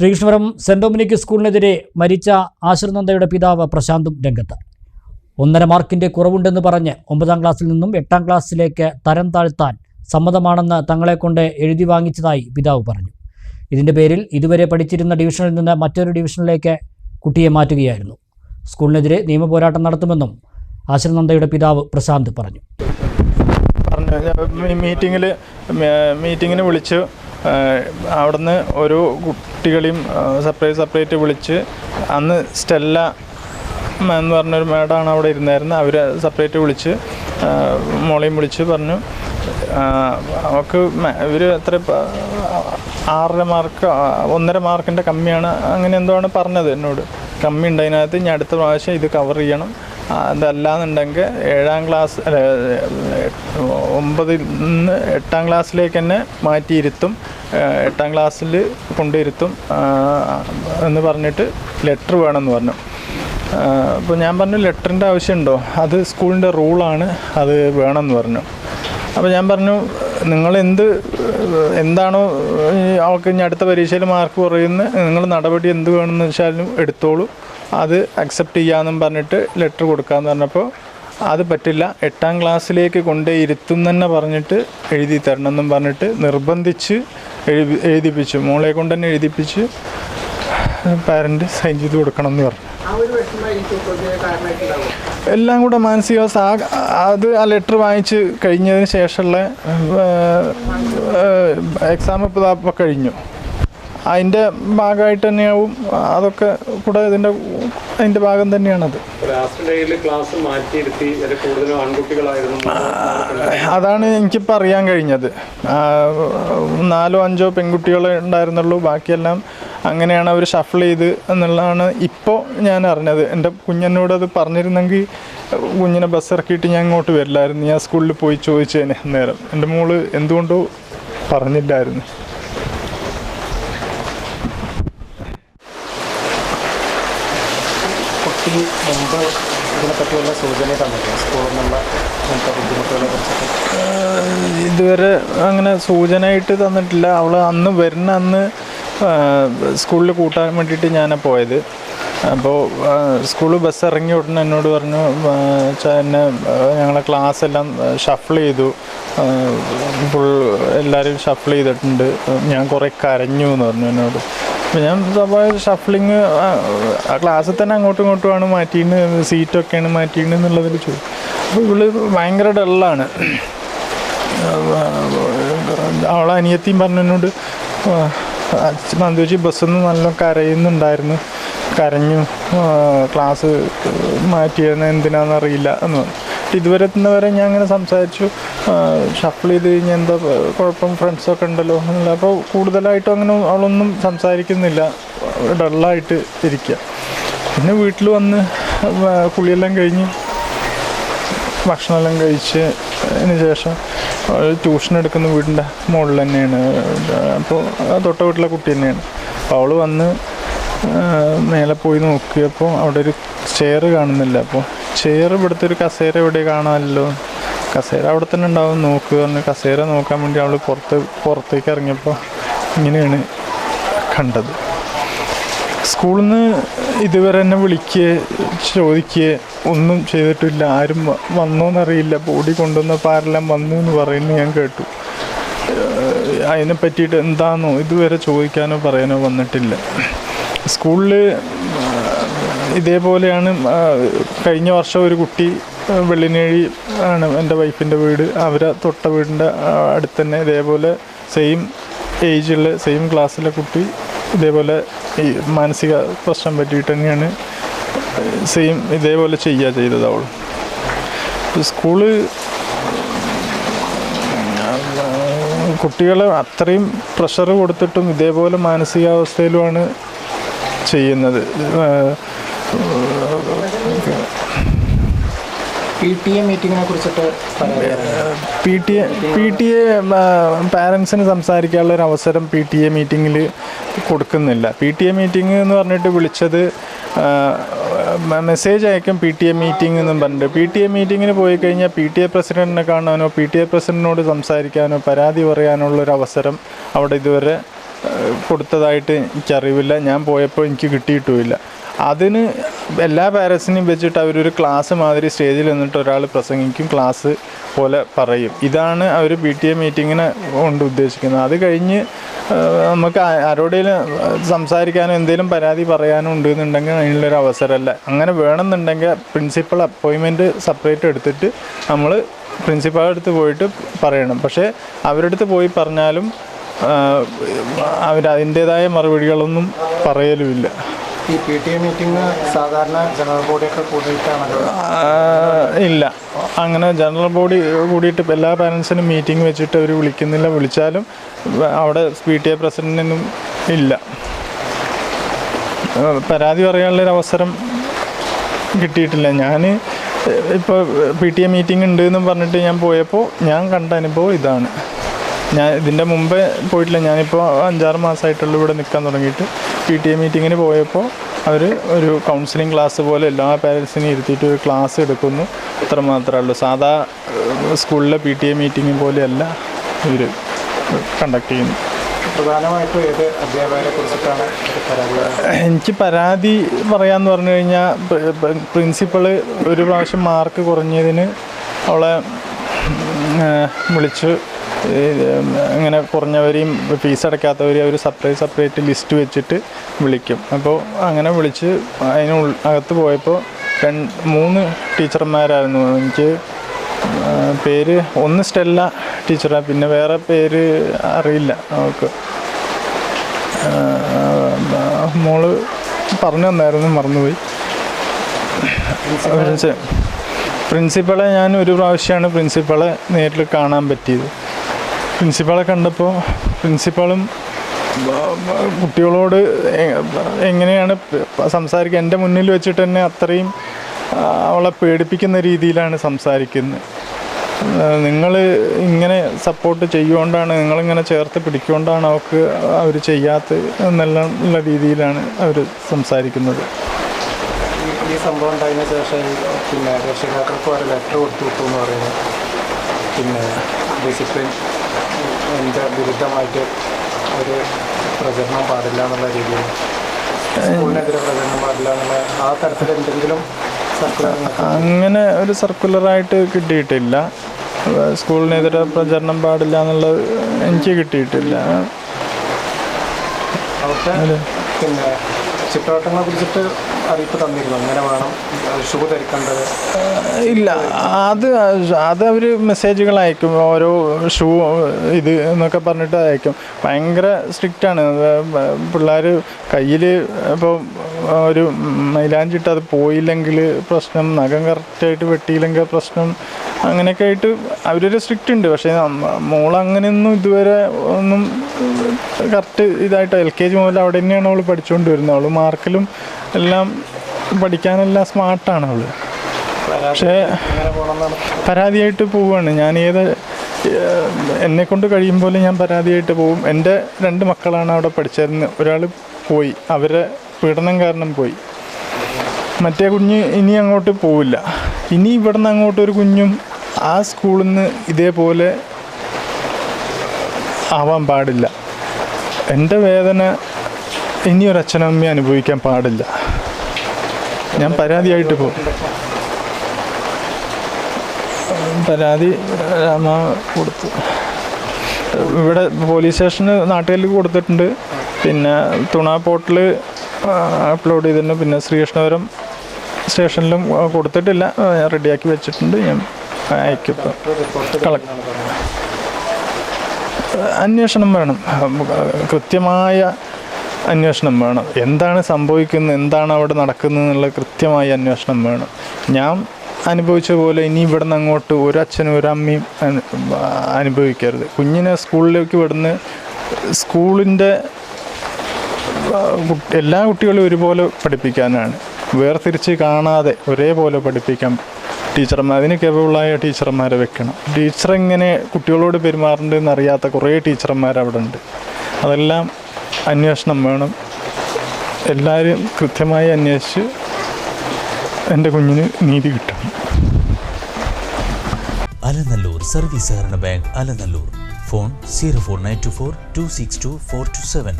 Sreekrishnapuram saint Dominic സ്കൂളിനെതിരെ മരിച്ച ആശ്രനന്ദയുടെ പിതാവ് പ്രശാന്തും രംഗത്ത്. ഒന്നര മാർക്കിന്റെ കുറവുണ്ടെന്ന് പറഞ്ഞ് ഒമ്പതാം ക്ലാസ്സിൽ നിന്നും എട്ടാം ക്ലാസ്സിലേക്ക് തരം താഴ്ത്താൻ സമ്മതമാണെന്ന് തങ്ങളെക്കൊണ്ട് എഴുതി വാങ്ങിച്ചതായി പിതാവ് പറഞ്ഞു. ഇതിന്റെ പേരിൽ ഇതുവരെ പഠിച്ചിരുന്ന ഡിവിഷനിൽ നിന്ന് മറ്റൊരു ഡിവിഷനിലേക്ക് കുട്ടിയെ മാറ്റുകയായിരുന്നു. സ്കൂളിനെതിരെ നിയമപോരാട്ടം നടത്തുമെന്നും ആശ്രനന്ദയുടെ പിതാവ് പ്രശാന്ത് പറഞ്ഞു. പറഞ്ഞു മീറ്റിങ്ങിൽ മീറ്റിങ്ങിന് വിളിച്ച്. അവിടുന്ന് ഓരോ കുട്ടികളെയും സെപ്പറേറ്റ് സെപ്പറേറ്റ് വിളിച്ച് അന്ന് സ്റ്റെല്ല എന്ന് പറഞ്ഞൊരു മേഡാണ് അവിടെ ഇരുന്നായിരുന്നു. അവർ സെപ്പറേറ്റ് വിളിച്ച് മോളെയും വിളിച്ച് പറഞ്ഞു അവൾക്ക് ഇവർ എത്ര ആറര മാർക്ക് ഒന്നര മാർക്കിന്റെ കമ്മിയാണ്. അങ്ങനെ എന്തോ ആണ് പറഞ്ഞത് എന്നോട്. കമ്മി ഉണ്ട് അതിനകത്ത്. ഞാൻ അടുത്ത പ്രാവശ്യം ഇത് കവർ ചെയ്യണം. അതല്ലാന്നുണ്ടെങ്കിൽ ഏഴാം ക്ലാസ് ഒമ്പതിൽ നിന്ന് എട്ടാം ക്ലാസ്സിലേക്ക് തന്നെ മാറ്റിയിരുത്തും എട്ടാം ക്ലാസ്സിൽ കൊണ്ടിരുത്തും എന്ന് പറഞ്ഞിട്ട് ലെറ്റർ വേണമെന്ന് പറഞ്ഞു. അപ്പോൾ ഞാൻ പറഞ്ഞു ലെറ്ററിന്റെ ആവശ്യമുണ്ടോ? അത് സ്കൂളിന്റെ റൂളാണ് അത് വേണമെന്ന് പറഞ്ഞു. അപ്പോൾ ഞാൻ പറഞ്ഞു നിങ്ങൾ എന്ത് എന്താണോ അവൾക്ക് ഇനി അടുത്ത പരീക്ഷയിൽ മാർക്ക് കുറയുന്ന നിങ്ങൾ നടപടി എന്ത് വേണമെന്ന് വെച്ചാലും എടുത്തോളൂ. അത് അക്സെപ്റ്റ് ചെയ്യാമെന്നും പറഞ്ഞിട്ട് ലെറ്റർ കൊടുക്കാമെന്ന് പറഞ്ഞപ്പോൾ അത് പറ്റില്ല. എട്ടാം ക്ലാസ്സിലേക്ക് കൊണ്ടേ ഇരുത്തും തന്നെ പറഞ്ഞിട്ട് എഴുതി തരണമെന്നും പറഞ്ഞിട്ട് നിർബന്ധിച്ച് എഴുതി എഴുതിപ്പിച്ചു. മോളെ കൊണ്ട് തന്നെ എഴുതിപ്പിച്ച് പാരന്റ് സൈൻ ചെയ്ത് കൊടുക്കണം എന്ന് പറഞ്ഞു എല്ലാം കൂടെ മാനസികാവസ്ഥ ആ- അത് ആ ലെറ്റർ വാങ്ങിച്ച് കഴിഞ്ഞതിന് ശേഷമുള്ള എക്സാം ഇപ്പോൾ ദാ കഴിഞ്ഞു. അതിന്റെ ഭാഗമായിട്ട് തന്നെയാവും അതൊക്കെ കൂടെ ഇതിന്റെ അതിന്റെ ഭാഗം തന്നെയാണത്. അതാണ് എനിക്കിപ്പോൾ അറിയാൻ കഴിഞ്ഞത്. നാലോ അഞ്ചോ പെൺകുട്ടികളെ ഉണ്ടായിരുന്നുള്ളൂ ബാക്കിയെല്ലാം അങ്ങനെയാണ് അവർ ഷഫിൾ ചെയ്ത് എന്നുള്ളതാണ് ഇപ്പോൾ ഞാൻ അറിഞ്ഞത്. എന്റെ കുഞ്ഞെന്നോട് അത് പറഞ്ഞിരുന്നെങ്കിൽ കുഞ്ഞിനെ ബസ് ഇറക്കിയിട്ട് ഞാൻ ഇങ്ങോട്ട് വരില്ലായിരുന്നു. ഞാൻ സ്കൂളിൽ പോയി ചോദിച്ചതിന് നേരം എന്റെ മോൾ എന്തുകൊണ്ടോ പറഞ്ഞില്ലായിരുന്നു. കുട്ടി മുമ്പ് ഇതിനെപ്പറ്റിയുള്ള സൂചന തന്നിട്ടുണ്ട് സ്കൂളിൽ നിന്നുള്ള ഇങ്ങനത്തെ ബുദ്ധിമുട്ടുകളെ കുറിച്ചൊക്കെ. ഇതുവരെ അങ്ങനെ സൂചനയായിട്ട് തന്നിട്ടില്ല. അവൾ അന്ന് വരുന്ന അന്ന് സ്കൂളിൽ കൂട്ടാൻ വേണ്ടിയിട്ട് ഞാൻ പോയത്. അപ്പോൾ സ്കൂളിൽ ബസ് ഇറങ്ങി ഉടനെ എന്നോട് പറഞ്ഞു എന്നെ ഞങ്ങളെ ക്ലാസ് എല്ലാം ഷഫിൾ ചെയ്തു. ഫുൾ എല്ലാവരും ഷഫിൾ ചെയ്തിട്ടുണ്ട്. ഞാൻ കുറേ കരഞ്ഞു എന്ന് പറഞ്ഞു എന്നോട്. അപ്പോൾ ഞാൻ സ്വാഭാവിക ഷഫ്ലിങ് ആ ക്ലാസ്സിൽ തന്നെ അങ്ങോട്ടും ഇങ്ങോട്ടുമാണ് മാറ്റിയിട്ട് സീറ്റൊക്കെയാണ് മാറ്റിയിട്ട് എന്നുള്ളതിൽ ചോദിച്ചു അപ്പോൾ ഇവൾ ഭയങ്കര ഡള്ളാണ് അവളെ അനിയത്തിയും പറഞ്ഞു നന്ദുവച്ചി ബസ്സിൽ നല്ല കരയുന്നുണ്ടായിരുന്നു. കരഞ്ഞു. ക്ലാസ് മാറ്റിയെന്ന് എന്തിനാണെന്ന് അറിയില്ല എന്ന്. ഇതുവരെ എത്തുന്നവരെ ഞാൻ അങ്ങനെ സംസാരിച്ചു. ഷഫിൾ ചെയ്ത് കഴിഞ്ഞാൽ എന്താ കുഴപ്പം? ഫ്രണ്ട്സൊക്കെ ഉണ്ടല്ലോ എന്നുള്ള. അപ്പോൾ കൂടുതലായിട്ടും അങ്ങനെ അവളൊന്നും സംസാരിക്കുന്നില്ല. ഡള്ളായിട്ട് ഇരിക്കുക പിന്നെ വീട്ടിൽ വന്ന് കുളിയെല്ലാം കഴിഞ്ഞ് ഭക്ഷണമെല്ലാം കഴിച്ച് അതിന് ശേഷം ട്യൂഷൻ എടുക്കുന്ന വീടിന്റെ മുകളിൽ തന്നെയാണ്. അപ്പോൾ തൊട്ട വീട്ടിലെ കുട്ടി തന്നെയാണ്. അപ്പോൾ അവൾ വന്ന് മേലെ പോയി നോക്കിയപ്പോൾ അവിടെ ഒരു ചെയർ കാണുന്നില്ല. അപ്പോൾ ചെയർ ഇവിടുത്തെ ഒരു കസേര എവിടെ കാണാമല്ലോ? കസേര അവിടെ തന്നെ ഉണ്ടാവും. നോക്കുക പറഞ്ഞ് കസേര നോക്കാൻ വേണ്ടി അവൾ പുറത്ത് പുറത്തേക്ക് ഇറങ്ങിയപ്പോൾ ഇങ്ങനെയാണ് കണ്ടത്. സ്കൂളിൽ നിന്ന് ഇതുവരെ എന്നെ വിളിക്കുക ചോദിക്കുക ഒന്നും ചെയ്തിട്ടില്ല. ആരും വന്നോന്നറിയില്ല. ബോഡി കൊണ്ടുവന്നപ്പോൾ ആരെല്ലാം വന്നു എന്ന് പറയുന്നത് ഞാൻ കേട്ടു. അതിനെ പറ്റിയിട്ട് എന്താണെന്നോ ഇതുവരെ ചോദിക്കാനോ പറയാനോ വന്നിട്ടില്ല. സ്കൂളിൽ ഇതേപോലെയാണ് കഴിഞ്ഞ വർഷം ഒരു കുട്ടി വെള്ളിനേഴി ആണ് എന്റെ വൈഫിന്റെ വീട്. അവരെ തൊട്ട വീടിന്റെ അടുത്ത് തന്നെ ഇതേപോലെ സെയിം ഏജുള്ള സെയിം ക്ലാസ്സിലെ കുട്ടി ഇതേപോലെ ഈ മാനസിക പ്രശ്നം പറ്റിയിട്ട് തന്നെയാണ് സെയിം ഇതേപോലെ ചെയ്യുക ചെയ്തത് അവൾ. സ്കൂൾ കുട്ടികളെ അത്രയും പ്രഷർ കൊടുത്തിട്ടും ഇതേപോലെ മാനസികാവസ്ഥയിലുമാണ് ചെയ്യുന്നത്. പി ടി എ പാരൻസിന് സംസാരിക്കാനുള്ള ഒരു അവസരം പി ടി എ മീറ്റിങ്ങിൽ കൊടുക്കുന്നില്ല. പി ടി എ മീറ്റിംഗ് എന്ന് പറഞ്ഞിട്ട് വിളിച്ചത് മെസ്സേജ് അയക്കും പി ടി എ മീറ്റിംഗ് എന്നും പറഞ്ഞിട്ട്. പി ടി എ മീറ്റിങ്ങിന് പോയി കഴിഞ്ഞാൽ പി ടി എ പ്രസിഡന്റിനെ കാണാനോ പി ടി എ പ്രസിഡന്റിനോട് സംസാരിക്കാനോ പരാതി പറയാനുള്ള ഒരു അവസരം അവിടെ ഇതുവരെ കൊടുത്തതായിട്ട് എനിക്കറിവില്ല. ഞാൻ പോയപ്പോൾ എനിക്ക് കിട്ടിയിട്ടുമില്ല. അതിന് എല്ലാ പാരൻസിനെയും വെച്ചിട്ട് അവരൊരു ക്ലാസ് മാതിരി സ്റ്റേജിൽ നിന്നിട്ട് ഒരാൾ പ്രസംഗിക്കും ക്ലാസ് പോലെ പറയും. ഇതാണ് അവർ പി ടി എ മീറ്റിങ്ങിനെ കൊണ്ട് ഉദ്ദേശിക്കുന്നത്. അത് കഴിഞ്ഞ് നമുക്ക് ആരോടെങ്കിലും സംസാരിക്കാനോ എന്തെങ്കിലും പരാതി പറയാനോ ഉണ്ടെന്നുണ്ടെങ്കിൽ അതിനുള്ളൊരു അവസരമല്ല. അങ്ങനെ വേണമെന്നുണ്ടെങ്കിൽ പ്രിൻസിപ്പൾ അപ്പോയിൻമെന്റ് സെപ്പറേറ്റ് എടുത്തിട്ട് നമ്മൾ പ്രിൻസിപ്പാളുടെ അടുത്ത് പോയിട്ട് പറയണം. പക്ഷേ അവരുടെ അടുത്ത് പോയി പറഞ്ഞാലും അവർ അതിന്റേതായ മറുപടികളൊന്നും പറയലുമില്ല. ഈ പി ടി എ മീറ്റിംഗ് സാധാരണ ജനറൽ ബോഡിയൊക്കെ കൂടിയിട്ടാണല്ലോ ഇല്ല. അങ്ങനെ ജനറൽ ബോഡി കൂടിയിട്ട് ഇപ്പോൾ എല്ലാ പാരൻസിനും മീറ്റിംഗ് വെച്ചിട്ട് അവർ വിളിക്കുന്നില്ല. വിളിച്ചാലും അവിടെ പി ടി എ പ്രസിഡന്റിനും ഇല്ല. പരാതി പറയാനുള്ളൊരു അവസരം കിട്ടിയിട്ടില്ല. ഞാൻ ഇപ്പോൾ പി ടി എ മീറ്റിംഗ് ഉണ്ട് എന്ന് പറഞ്ഞിട്ട് ഞാൻ പോയപ്പോൾ ഞാൻ കണ്ട അനുഭവം ഇതാണ്. ഞാൻ ഇതിന്റെ മുമ്പേ പോയിട്ടില്ല. ഞാനിപ്പോൾ അഞ്ചാറ് മാസമായിട്ടുള്ളൂ ഇവിടെ നിൽക്കാൻ തുടങ്ങിയിട്ട്. പി ടി എ മീറ്റിങ്ങിന് പോയപ്പോൾ അവർ ഒരു കൗൺസിലിംഗ് ക്ലാസ് പോലെ എല്ലാ പാരൻസിനെയും ഇരുത്തിയിട്ട് ഒരു ക്ലാസ് എടുക്കുന്നു. അത്ര മാത്രമേ ഉള്ളൂ. സാധാ സ്കൂളിലെ പി ടി എ മീറ്റിംഗ് പോലെയല്ല ഇവർ കണ്ടക്ട് ചെയ്യുന്നു പ്രധാനമായിട്ടും ഏത് അധ്യാപകരെ കുറിച്ചിട്ടാണ് ഒരു എനിക്ക് പരാതി പറയാന്ന് പറഞ്ഞു കഴിഞ്ഞാൽ പ്രിൻസിപ്പൾ ഒരു പ്രാവശ്യം മാർക്ക് കുറഞ്ഞതിന് അവളെ വിളിച്ച് ഏഹ്, ഇങ്ങനെ കുറഞ്ഞവരെയും ഫീസ് അടയ്ക്കാത്തവരെയും അവർ സെപ്പറേറ്റ് സെപ്പറേറ്റ് ലിസ്റ്റ് വെച്ചിട്ട് വിളിക്കും. അപ്പോൾ അങ്ങനെ വിളിച്ച് അതിന് അകത്ത് പോയപ്പോൾ രണ്ട് മൂന്ന് ടീച്ചർമാരായിരുന്നു. എനിക്ക് പേര് ഒന്ന് സ്റ്റെല്ല ടീച്ചറാണ് പിന്നെ വേറെ പേര് അറിയില്ല അവൾക്ക് മോൾ പറഞ്ഞു തന്നായിരുന്നു മറന്നുപോയി. പ്രിൻസിപ്പളെ? ഞാൻ ഒരു പ്രാവശ്യമാണ് പ്രിൻസിപ്പളെ നേരിൽ കാണാൻ പറ്റിയത്. പ്രിൻസിപ്പളെ കണ്ടപ്പോൾ പ്രിൻസിപ്പളും കുട്ടികളോട് എങ്ങനെയാണ് സംസാരിക്കുക എന്റെ മുന്നിൽ വെച്ചിട്ട് തന്നെ അത്രയും അവളെ പേടിപ്പിക്കുന്ന രീതിയിലാണ് സംസാരിക്കുന്നത് നിങ്ങൾ ഇങ്ങനെ സപ്പോർട്ട് ചെയ്യുകൊണ്ടാണ് നിങ്ങളിങ്ങനെ ചേർത്ത് പിടിക്കൊണ്ടാണ് അവർക്ക് അവർ ചെയ്യാത്ത എന്നെല്ലാം ഉള്ള രീതിയിലാണ് അവർ സംസാരിക്കുന്നത്. ഈ- സംഭവം ഉണ്ടായതിനു ശേഷം പിന്നെ രക്ഷിതാക്കൾക്ക് ഒരു ലെറ്റർ കൊടുത്തു വിട്ടു എന്ന് പറയുന്നു. പിന്നെ ഡിസിപ്ലിൻ എന്റെ വിരുദ്ധമായിട്ട് ഒരു പ്രചരണം പാടില്ല എന്നുള്ള രീതിയിൽ? സ്കൂളിനെതിരെ പ്രചരണം പാടില്ല എന്നുള്ള ആ തരത്തിൽ എന്തെങ്കിലും അങ്ങനെ ഒരു സർക്കുലറായിട്ട് കിട്ടിയിട്ടില്ല. സ്കൂളിനെതിരെ പ്രചരണം പാടില്ല എന്നുള്ളത് എനിക്ക് കിട്ടിയിട്ടില്ല. പിന്നെ ചുറ്റുവട്ടങ്ങളെ കുറിച്ചിട്ട് അറിയിപ്പ് തന്നിരുന്നു. അങ്ങനെ വേണം ഇല്ല. അത് അത് അവർ മെസ്സേജുകൾ അയക്കും. ഓരോ ഷൂ ഇത് എന്നൊക്കെ പറഞ്ഞിട്ട് അയക്കും. ഭയങ്കര സ്ട്രിക്റ്റാണ് പിള്ളേർ കയ്യിൽ ഇപ്പോൾ ഒരു മൈലാഞ്ചിട്ട് അത് പോയില്ലെങ്കിൽ പ്രശ്നം നഖം കറക്റ്റായിട്ട് വെട്ടിയില്ലെങ്കിൽ പ്രശ്നം അങ്ങനെയൊക്കെ ആയിട്ട് അവരൊരു സ്ട്രിക്റ്റ് ഉണ്ട്. പക്ഷേ മോൾ അങ്ങനെയൊന്നും ഇതുവരെ ഒന്നും കറക്റ്റ് ഇതായിട്ട് എൽ കെ ജി മുതൽ അവിടെ തന്നെയാണ് അവൾ പഠിച്ചുകൊണ്ട് വരുന്നത്. അവൾ മാർക്കിലും എല്ലാം പഠിക്കാനെല്ലാം സ്മാർട്ടാണ് അവൾ പക്ഷേ പരാതിയായിട്ട് പോവുകയാണ്. ഞാൻ ഏത് എന്നെ കൊണ്ട് കഴിയുമ്പോൾ ഞാൻ പരാതിയായിട്ട് പോവും. എന്റെ രണ്ട് മക്കളാണ് അവിടെ പഠിച്ചിരുന്നത് ഒരാൾ പോയി. അവരെ പീഡനം കാരണം പോയി. മറ്റേ കുഞ്ഞ് ഇനി അങ്ങോട്ട് പോവില്ല. ഇനി ഇവിടുന്ന് അങ്ങോട്ട് ഒരു കുഞ്ഞും ആ സ്കൂളിൽ നിന്ന് ഇതേപോലെ ആവാൻ പാടില്ല. എന്റെ വേദന ഇനി ഒരു അച്ഛനും അനുഭവിക്കാൻ പാടില്ല. ഞാൻ പരാതിയായിട്ട് പോകും പരാതി കൊടുത്തു. ഇവിടെ പോലീസ് സ്റ്റേഷന് നാട്ടുകാർക്ക് കൊടുത്തിട്ടുണ്ട്. പിന്നെ തുണ പോർട്ടിൽ അപ്ലോഡ് ചെയ്തിട്ടുണ്ട്. പിന്നെ ശ്രീകൃഷ്ണപുരം സ്റ്റേഷനിലും കൊടുത്തിട്ടില്ല. ഞാൻ റെഡിയാക്കി വെച്ചിട്ടുണ്ട്. ഞാൻ അയക്കും ഇപ്പം. റിപ്പോർട്ട് കളക്ട് അന്വേഷണം വേണം. കൃത്യമായ അന്വേഷണം വേണം. എന്താണ് സംഭവിക്കുന്നത്? എന്താണ് അവിടെ നടക്കുന്നത് എന്നുള്ള കൃത്യമായ അന്വേഷണം വേണം. ഞാൻ അനുഭവിച്ച പോലെ ഇനി ഇവിടെ നിന്ന് അങ്ങോട്ട് ഒരച്ഛനും ഒരമ്മയും അനുഭവിക്കരുത്. കുഞ്ഞിനെ സ്കൂളിലേക്ക് വിടുന്ന സ്കൂളിന്റെ എല്ലാ കുട്ടികളും ഒരുപോലെ പഠിപ്പിക്കാനാണ്. വേർതിരിച്ച് കാണാതെ ഒരേപോലെ പഠിപ്പിക്കാൻ ടീച്ചർമാർ. അതിന് കേപ്പബിളായ ടീച്ചർമാരെ വെക്കണം. ടീച്ചർ എങ്ങനെ കുട്ടികളോട് പെരുമാറേണ്ടതെന്ന് അറിയാത്ത കുറേ ടീച്ചർമാർ അവിടെ ഉണ്ട് അതെല്ലാം അന്വേഷണം വേണം. എല്ലാവരും കൃത്യമായി അന്വേഷിച്ച് എന്റെ കുഞ്ഞിന് നീതി കിട്ടണം. അലനല്ലൂർ സർവീസ് സഹകരണ bank Alanallur. Phone zero four nine two four two six two four two seven.